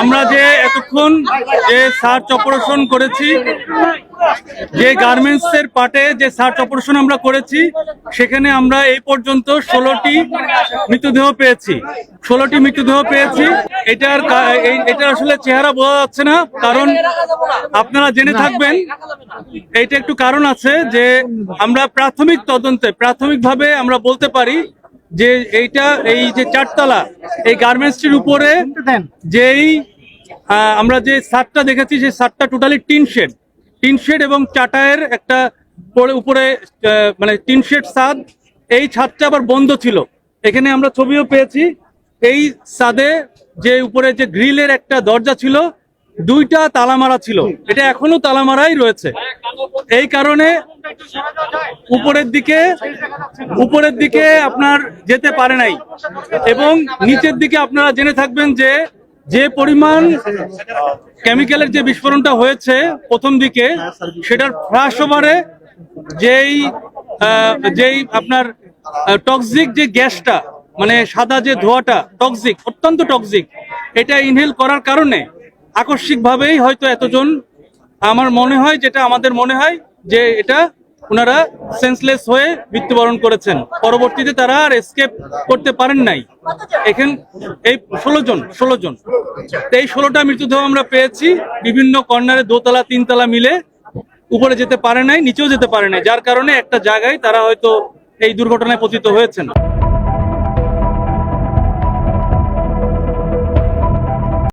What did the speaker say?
আমরা যে এতক্ষণ যে সার্চ অপারেশন করেছি, যে গার্মেন্টস এর পাটে যে সার্চ অপারেশন আমরা করেছি, সেখানে আমরা এই পর্যন্ত ষোলোটি মৃতদেহ পেয়েছি। ষোলোটি মৃতদেহ পেয়েছি। এটার এটা আসলে চেহারা বোঝা যাচ্ছে না, কারণ আপনারা জেনে থাকবেন, এইটা একটু কারণ আছে যে আমরা প্রাথমিক তদন্তে, প্রাথমিকভাবে আমরা বলতে পারি যে এইটা এই যে চারতলা এই গার্মেন্টসটির উপরে যেই আমরা যে সাতটা দেখেছি সেই সাতটা totally tin shed. Tin shed এবং চাটায়ের একটা পরে উপরে মানে টিন শেড সাদ। এই ছাদটা আবার বন্ধ ছিল। এখানে আমরা ছবিও পেয়েছি। এই সাদে যে উপরে যে গ্রিলের একটা দরজা ছিল দুইটা তালা মারা ছিল। এটা এখনও তালা মারাই রয়েছে। এই কারণে উপরের দিকে উপরের দিকে আপনার যেতে পারে নাই। এবং নিচের দিকে আপনারা জেনে থাকবেন যে যে পরিমাণ কেমিক্যালের যে বিস্ফোরণটা হয়েছে প্রথম দিকে, সেটার ফ্রাস ওভারে যেই যেই আপনার টক্সিক যে গ্যাসটা মানে সাদা যে ধোঁয়াটা টক্সিক অত্যন্ত টক্সিক এটা ইনহেল করার কারণে আকস্মিকভাবেই হয়তো এতজন আমার মনে হয়, যেটা আমাদের মনে হয়, যে এটা ওনারা সেন্সলেস হয়ে মৃত্যুবরণ করেছেন। পরবর্তীতে তারা আর এসকেপ করতে পারেন নাই। এখান এই ষোলো জন ষোলো জন। এই ষোলোটা মৃতদেহ আমরা পেয়েছি। বিভিন্ন কর্নারে দোতলা, তিনতলা মিলে উপরে যেতে পারে নাই, নিচেও যেতে পারে নাই। যার কারণে একটা জায়গায় তারা হয়তো এই দুর্ঘটনায় পতিত হয়েছেন।